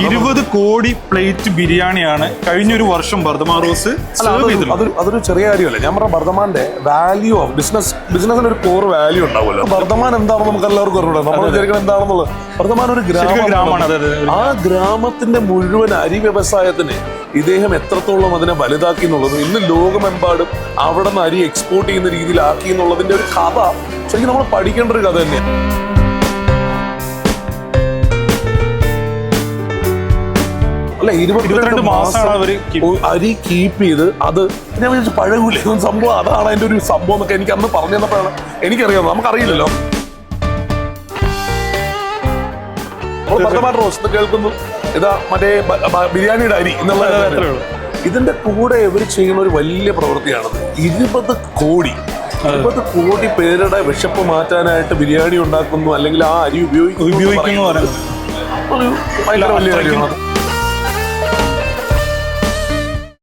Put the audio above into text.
ഇരുപത് കോടി പ്ലേറ്റ് ബിരിയാണിയാണ് കഴിഞ്ഞൊരു വർഷം ബർദമാ റോസ് അതൊരു- ചെറിയ കാര്യമല്ല? ഞാൻ പറഞ്ഞ ബർദമാന്റെ വാല്യൂ ഓഫ് ബിസിനസ് ബിസിനസിന് ഒരു കോർ വാല്യൂ ഉണ്ടാവുമല്ലോ. ബർദമാൻ എന്താണെന്ന് നമുക്ക് എല്ലാവർക്കും അറിഞ്ഞൂടാ? നമ്മൾ വിചാരിക്കണം എന്താണെന്നുള്ളത്? ബർദമാൻ ഒരു ഗ്രാമമാണ്. ആ ഗ്രാമത്തിന്റെ മുഴുവൻ അരി വ്യവസായത്തിന് ഇദ്ദേഹം എത്രത്തോളം അതിനെ വലുതാക്കി എന്നുള്ളതും ഇന്ന് ലോകമെമ്പാടും അവിടെ നിന്ന് അരി എക്സ്പോർട്ട് ചെയ്യുന്ന രീതിയിലാക്കി എന്നുള്ളതിന്റെ ഒരു കഥ ശരിക്കും നമ്മൾ പഠിക്കേണ്ട ഒരു കഥ തന്നെയാണ്. അല്ല ഇരുപത്തിരണ്ട് മാസമാണ് മാസം അവർ അരി കീപ്പ് ചെയ്ത് അത് ഞാൻ വിചാരിച്ചു പഴകൂല സംഭവം അതാണ് അതിന്റെ ഒരു സംഭവം എന്നൊക്കെ എനിക്ക് അന്ന് പറഞ്ഞു തന്നപ്പോഴാണ് എനിക്കറിയാം നമുക്കറിയില്ലല്ലോ. കേൾക്കുന്നു. ഇതാ മറ്റേ ബിരിയാണിയുടെ അരി എന്നുള്ള. ഇതിന്റെ കൂടെ ഇവർ ചെയ്യുന്ന ഒരു വലിയ പ്രവൃത്തിയാണത്. ഇരുപത് കോടി ഇരുപത് കോടി പേരുടെ വിശപ്പ് മാറ്റാനായിട്ട് ബിരിയാണി ഉണ്ടാക്കുന്നു അല്ലെങ്കിൽ ആ അരി ഉപയോഗിക്കുന്നു ഉപയോഗിക്കുന്നു ഭയങ്കര വലിയ കാര്യമാണ്.